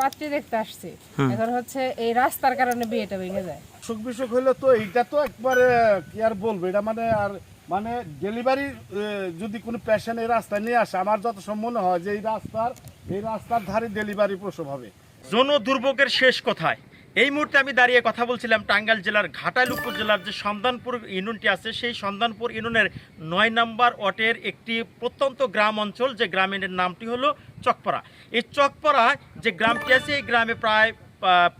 পাত্রী দেখতে আসছে। এখন হচ্ছে এই রাস্তার কারণে বিয়েটা ভেঙে যায়। সুখ বিসুখ হইলে তো এইটা তো একবারে কি আর বলব এটা মানে আর মানে ডেলিভারি যদি কোনো পেশেন্ট এই রাস্তায় নিয়ে আসে আমার যত মনে হয় যে এই রাস্তার এই রাস্তার ধারে ডেলিভারি প্রসব হবে। যৌন দুর্ভোগের শেষ কোথায় এই মুহূর্তে আমি দাঁড়িয়ে কথা বলছিলাম টাঙ্গাইল জেলার ঘাটাইল উপজেলার যে সন্ধানপুর ইউনিয়নটি আছে, সেই সন্ধানপুর ইউনিয়নের নয় নম্বর ওয়ার্ডের একটি প্রত্যন্ত গ্রাম অঞ্চল, যে গ্রামের নামটি হলো চকপাড়া। এই চকপাড়া যে গ্রামটি আছে, এই গ্রামে প্রায়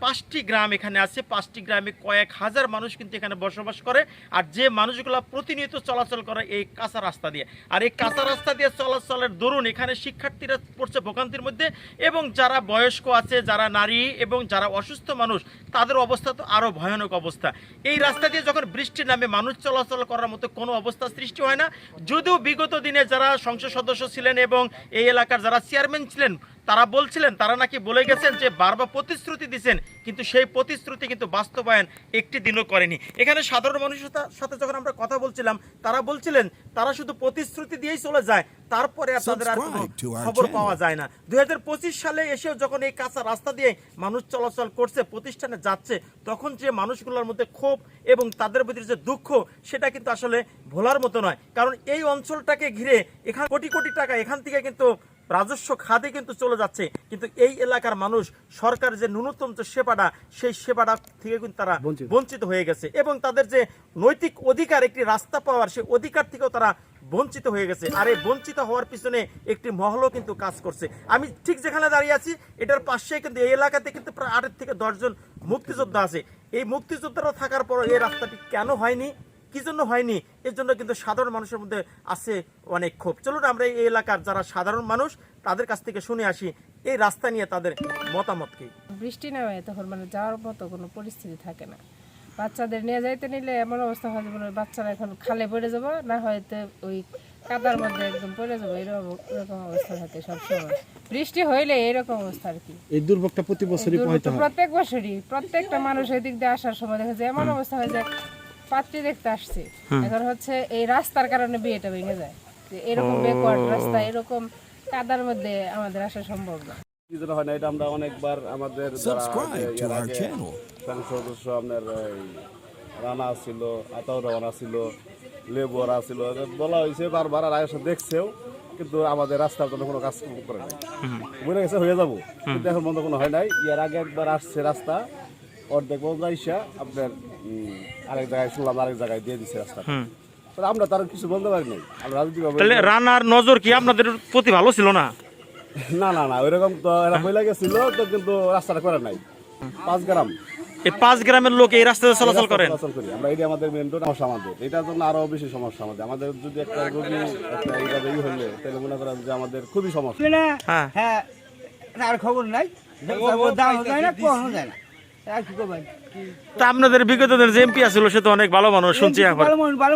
পাঁচটি গ্রাম এখানে আছে, পাঁচটি গ্রামে কয়েক হাজার মানুষ কিন্তু এখানে বসবাস করে, আর যে মানুষগুলো প্রতিনিয়ত চলাচল করে এই কাঁচা রাস্তা দিয়ে। আর এই কাঁচা রাস্তা দিয়ে চলাচলের দরুন এখানে শিক্ষার্থীরা পড়ছে ভোগান্তির মধ্যে, এবং যারা বয়স্ক আছে, যারা নারী এবং যারা অসুস্থ মানুষ, তাদের অবস্থা তো আরও ভয়ানক অবস্থা। এই রাস্তা দিয়ে যখন বৃষ্টি নামে মানুষ চলাচল করার মতো কোনো অবস্থা সৃষ্টি হয় না, যদিও বিগত দিনে যারা সংসদ সদস্য ছিলেন এবং এই এলাকার যারা চেয়ারম্যান ছিলেন তারা বলছিলেন তারা নাকি বলে গেছেন যে বারবার প্রতিশ্রুতি দিচ্ছেন কিন্তু সেই প্রতিশ্রুতি কিন্তু বাস্তবায়ন একটি দিনও করেনি। এখানে সাধারণ মানুষের সাথে যখন আমরা কথা বলছিলাম তারা বলছিলেন তারা শুধু প্রতিশ্রুতি দিয়েই চলে যায় তারপরে আর তাদের আর খবর পাওয়া যায় না। দুই সালে এসেও যখন এই কাঁচা রাস্তা দিয়ে মানুষ চলাচল করছে প্রতিষ্ঠানে যাচ্ছে তখন যে মানুষগুলোর মধ্যে ক্ষোভ এবং তাদের ভিতরে যে দুঃখ সেটা কিন্তু আসলে ভোলার মতো নয়। কারণ এই অঞ্চলটাকে ঘিরে এখান কোটি কোটি টাকা এখান থেকে কিন্তু রাজস্ব খাতে কিন্তু চলে যাচ্ছে। কিন্তু এই এলাকার মানুষ সরকার যে ন্যূনতম যে সেবাটা সেই সেবাটা থেকে কিন্তু তারা বঞ্চিত। হয়ে গেছে। এবং তাদের যে নৈতিক অধিকার একটি রাস্তা পাওয়ার সেই অধিকার থেকেও তারা বঞ্চিত হয়ে গেছে। আর এই বঞ্চিত হওয়ার পিছনে একটি মহলও কিন্তু কাজ করছে। আমি ঠিক যেখানে দাঁড়িয়ে আছি এটার পাশে কিন্তু এই এলাকাতে কিন্তু প্রায় আটের থেকে দশজন মুক্তিযোদ্ধা আছে। এই মুক্তিযোদ্ধারা থাকার পর এই রাস্তাটি কেন হয়নি? কি জন্য হয়নি? এর জন্য কিন্তু সাধারণ মানুষের মধ্যে আছে অনেক ক্ষোভ। চলুন আমরা এই এলাকার যারা সাধারণ মানুষ তাদের কাছ থেকে শুনে আসি এই রাস্তা নিয়ে তাদের মতামত কি? বৃষ্টি নামে তখন মানে যাওয়ার মতো কোনো পরিস্থিতি থাকে না। বাচ্চাদের নিয়ে যাইতে নিলে এমন অবস্থা হয় যে বাচ্চারা এখন খালে পড়ে যাব না হয়তো ওই কাদার মধ্যে একদম পড়ে যাব এরকম এরকম অবস্থা থাকে সবসময়। বৃষ্টি হইলে এরকম অবস্থা আর কি। এই দুর্ভোগটা প্রতি বছরই প্রত্যেক বছরই প্রত্যেকটা মানুষ এদিক দিয়ে আসার সময় দেখা যায় এমন অবস্থা হয় যে পাত্রী দেখতে আসছে। এখন হচ্ছে এই রাস্তার কারণে বিয়েটা ভেঙে যায়। এরকম বেকওয়ার্ড রাস্তা এরকম কাদার মধ্যে আমাদের আসা সম্ভব না। হয় এটা আমরা অনেকবার আমাদের সদস্য আপনার রানা ছিল আতাউর রহমান ছিল লেবুরা ছিল বলা হয়েছে বারবার আর আগে দেখছেও কিন্তু আমাদের রাস্তার জন্য কোনো কাজ করে নাই। বলে গেছে হয়ে যাব। কিন্তু এখন বন্ধ কোনো হয় নাই। ইয়ার আগে একবার আসছে রাস্তা অর্ধেক বন্ধ আইসা আপনার আরেক জায়গায় শুনলাম আরেক জায়গায় দিয়ে দিচ্ছে রাস্তা আমরা তার কিছু বলতে পারি নাই। আমরা রাজনীতি তাহলে রানার নজর কি আপনাদের প্রতি ভালো ছিল না? না না না ওইরকম তো এরা বইলা গেছিল তো কিন্তু রাস্তাটা করে নাই। পাঁচ গ্রাম। এই পাঁচ গ্রামের লোক এই রাস্তাতে চলাচল করেন? চলাচল করি। আমরা এটা আমাদের মেন রোড সমস্যা আমাদের। এটার জন্য আরও বেশি সমস্যা আমাদের। আমাদের যদি একটা রোগী একটা এইভাবে ই হলে তাহলে মনে করেন যে আমাদের খুবই সমস্যা। হ্যাঁ। হ্যাঁ আর খবর নাই। দাম যায় না কখনো যায় না। তা আপনাদের বিগত দিনের যে এমপি আছিল সে তো অনেক ভালো মানুষ শুনছি এখন। ভালো ভালো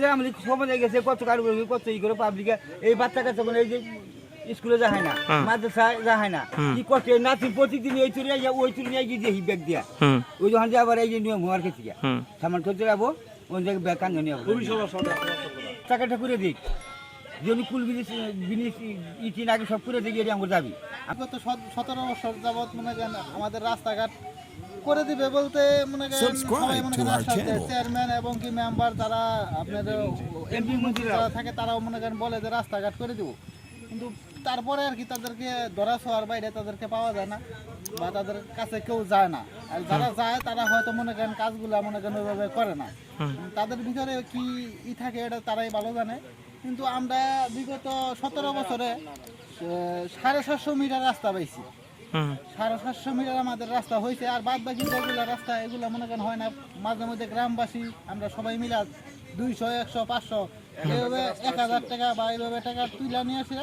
যে আমাদের সমাজে গেছে কত কার কত ই করে পাবলিকে এই বাচ্চা কাছে মানে এই যে স্কুলে যায় না মাদ্রাসায় যায় না কি করছে? নাতি প্রতিদিন এই চুরি ওই চুরি নিয়ে গিয়ে দিয়ে ব্যাগ দিয়া। ওই যখন যে আবার এই যে নিয়ম হওয়ার কাছে সামান করতে যাব ওই জায়গায় ব্যাগ কান নিয়ে টাকাটা করে দিক। যদি কুল বিনিস বিনিস ইটিন আগে সব করে দিকে আমার যাবি। গত সত- সতেরো বছর যাবৎ মনে করেন আমাদের রাস্তাঘাট করে দিবে বলতে মনে করেন সবাই মনে করেন দেয়। চেয়ারম্যান এবং কি মেম্বার যারা আপনার এমপি মন্ত্রী যারা থাকে তারাও মনে করেন বলে যে রাস্তাঘাট করে দিব। কিন্তু তারপরে আর কি তাদেরকে ধরা ছোঁয়ার বাইরে তাদেরকে পাওয়া যায় না বা তাদের কাছে কেউ যায় না। আর যারা যায় তারা হয়তো মনে করেন কাজগুলা মনে করেন ওইভাবে করে না। তাদের ভিতরে কি ই থাকে এটা তারাই ভালো জানে। কিন্তু আমরা বিগত সতেরো বছরে সাড়ে সাতশো মিটার রাস্তা পাইছি। সাড়ে সাতশো মিটার আমাদের রাস্তা হয়েছে আর বাদ বাকি যেগুলো রাস্তা এগুলো মনে করেন হয় না মাঝে মধ্যে গ্রামবাসী আমরা সবাই মিলা দুইশো একশো পাঁচশো এইভাবে এক হাজার টাকা বা এইভাবে টাকা তুলে নিয়ে আসে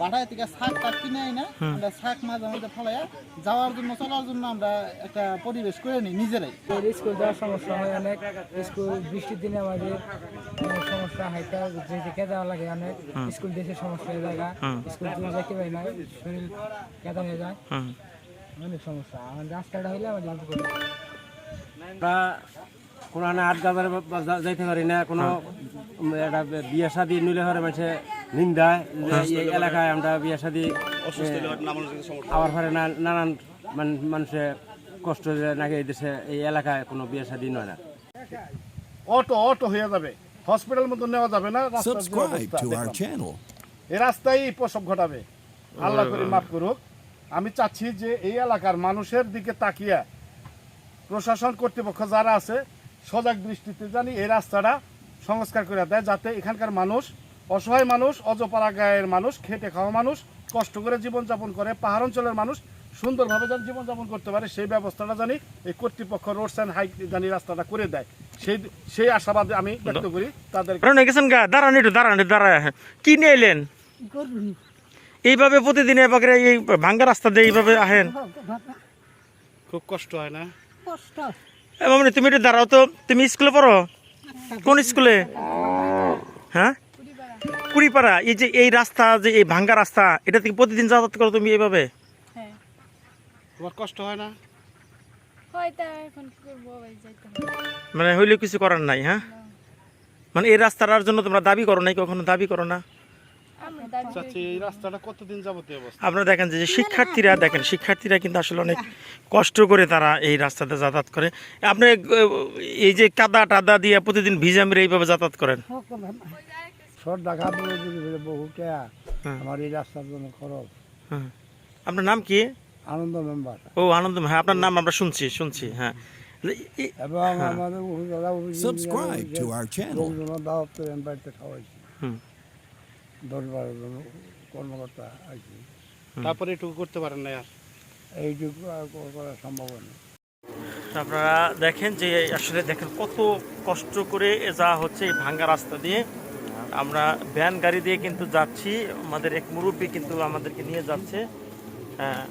পাঠায় থেকে শাক টাক কিনে আই না আমরা শাক মাঝে মধ্যে ফলাইয়া যাওয়ার জন্য চলার জন্য আমরা একটা পরিবেশ করে নিই নিজেরাই। স্কুল যাওয়ার সমস্যা হয় অনেক। স্কুল বৃষ্টির দিনে আমাদের সমস্যা হাইটা যে যে কেদা লাগে অনেক। স্কুল দেশের সমস্যা হয়ে যায় স্কুল যাইতে পারি না শরীর কেদা হয়ে যায়। অনেক সমস্যা। আমাদের রাস্তাটা হইলে আমাদের আমরা কোনো আট গাজার যাইতে পারি না কোনো একটা বিয়ে শাদি নিলে হরে মানুষে নিন্দা যে এই এলাকায় আমরা বিয়ে সমস্যা আবার পরে নানান মান- মানুষের কষ্ট যে নাকি এই দেশে এই এলাকায় কোনো বিয়ে শাদি নয় না। অটো অটো হয়ে যাবে। হসপিটাল মতো নেওয়া যাবে না. এই রাস্তায় প্রসব ঘটাবে। আল্লাহ করে মাফ করুক। আমি চাচ্ছি যে এই এলাকার মানুষের দিকে তাকিয়া প্রশাসন কর্তৃপক্ষ যারা আছে সজাগ দৃষ্টিতে জানি এই রাস্তাটা সংস্কার করে দেয় যাতে এখানকার মানুষ অসহায় মানুষ অজপাড়া গায়ের মানুষ খেটে খাওয়া মানুষ কষ্ট করে জীবনযাপন করে পাহাড় অঞ্চলের মানুষ সুন্দরভাবে যেন জীবনযাপন করতে পারে সেই ব্যবস্থাটা জানি এই কর্তৃপক্ষ রোডস অ্যান্ড হাইক জানি রাস্তাটা করে দেয়। সেই সেই আশাবাদ আমি ব্যক্ত করি তাদের দাঁড়ান একটু দাঁড়ান কি নিয়ে এলেন? এইভাবে প্রতিদিন এবার এই ভাঙ্গা রাস্তা দিয়ে এইভাবে আহেন? খুব কষ্ট হয় না? এ মামনি তুমি একটু দাঁড়াও তো তুমি স্কুলে পড়ো? কোন স্কুলে? হ্যাঁ? কুড়িপাড়া এই যে এই রাস্তা যে এই ভাঙ্গা রাস্তা এটা থেকে প্রতিদিন যাতায়াত করো তুমি এইভাবে হ্যাঁ। তোমার কষ্ট হয় না? মানে হইলেও কিছু করার নাই হ্যাঁ? মানে এই রাস্তাটার জন্য তোমরা দাবি করো নাই কখনো দাবি করো না? কতদিন যাবতীয় আপনারা দেখেন যে শিক্ষার্থীরা দেখেন শিক্ষার্থীরা কিন্তু আসলে অনেক কষ্ট করে তারা এই রাস্তাতে যাতায়াত করে। আপনি এই যে কাদা টাদা দিয়ে প্রতিদিন ভিজা মেরে এইভাবে যাতায়াত করেন? শর্ট দেখা বহুটা হ্যাঁ। আমার এই রাস্তার জন্য খরচ। হ্যাঁ। আপনার নাম কি? আনন্দ মেম্বার। ও আনন্দ হ্যাঁ আপনার নাম আমরা শুনছি শুনছি হ্যাঁ। এবং আমাদের বহু দাদা Subscribe to our channel. লোকজন দাওয়াত করে খাওয়াইছি। দশ বারো জন কর্মকর্তা আছি তারপরে এটুকু করতে পারেন না আর। এইটুকু আর করা সম্ভব না। আপনারা দেখেন যে আসলে দেখেন কত কষ্ট করে যা হচ্ছে এই ভাঙ্গা রাস্তা দিয়ে। আমরা ভ্যান গাড়ি দিয়ে কিন্তু যাচ্ছি আমাদের এক মুরব্বী কিন্তু আমাদেরকে নিয়ে যাচ্ছে হ্যাঁ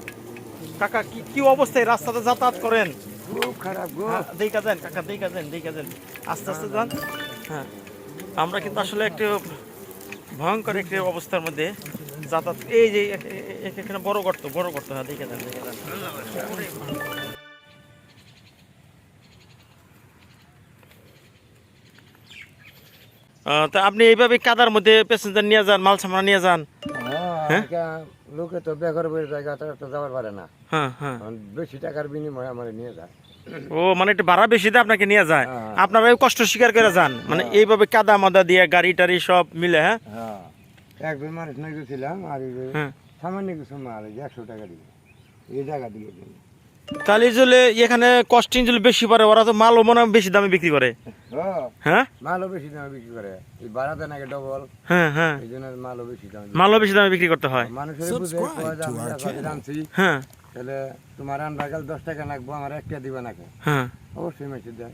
কাকা কি কি অবস্থায় রাস্তাতে যাতায়াত করেন খুব খারাপ হ্যাঁ, দেখা যান কাকা দেখা যান দেখা যান আস্তে আস্তে যান হ্যাঁ আমরা কিন্তু আসলে একটু ভয়ঙ্কর একটি অবস্থার মধ্যে যাতায়াত এই যে এখানে বড় গর্ত বড় গর্ত হ্যাঁ দেখে যান দেখে যান তা আপনি এইভাবে কাদার মধ্যে প্যাসেঞ্জার নিয়ে যান মাল সামনা নিয়ে যান। হ্যাঁ? লোকে তো বেকার বই জায়গা তো যাওয়ার পারে না। হ্যাঁ হ্যাঁ। বেশি টাকার বিনিময়ে আমার নিয়ে যায়। ও মানে একটু ভাড়া বেশি দিয়ে আপনাকে নিয়ে যায়। হ্যাঁ। আপনারা কষ্ট স্বীকার করে যান। মানে এইভাবে কাদা মাদা দিয়ে গাড়ি টাড়ি সব মিলে হ্যাঁ? হ্যাঁ। একজন মানুষ নিয়ে গেছিলাম আর হ্যাঁ। সামান্য কিছু মাল একশো টাকা দিয়ে। এই টাকা দিয়ে তাহলে জলে এখানে কস্টিং জলে বেশি পারে ওরা তো মালও মনে বেশি দামে বিক্রি করে। হ্যাঁ।, হ্যাঁ। মালও বেশি দামে বিক্রি করে। বাড়াতে নাকি ডবল হ্যাঁ হ্যাঁ। মালও বেশি দামে মালও বেশি দামে বিক্রি করতে হয়। মানুষের হ্যাঁ। তোমার আন্ডা গেল দশ টাকা লাগবো আমার একটা দিবে নাকি? হ্যাঁ। অবশ্যই মেসেজ দেয়।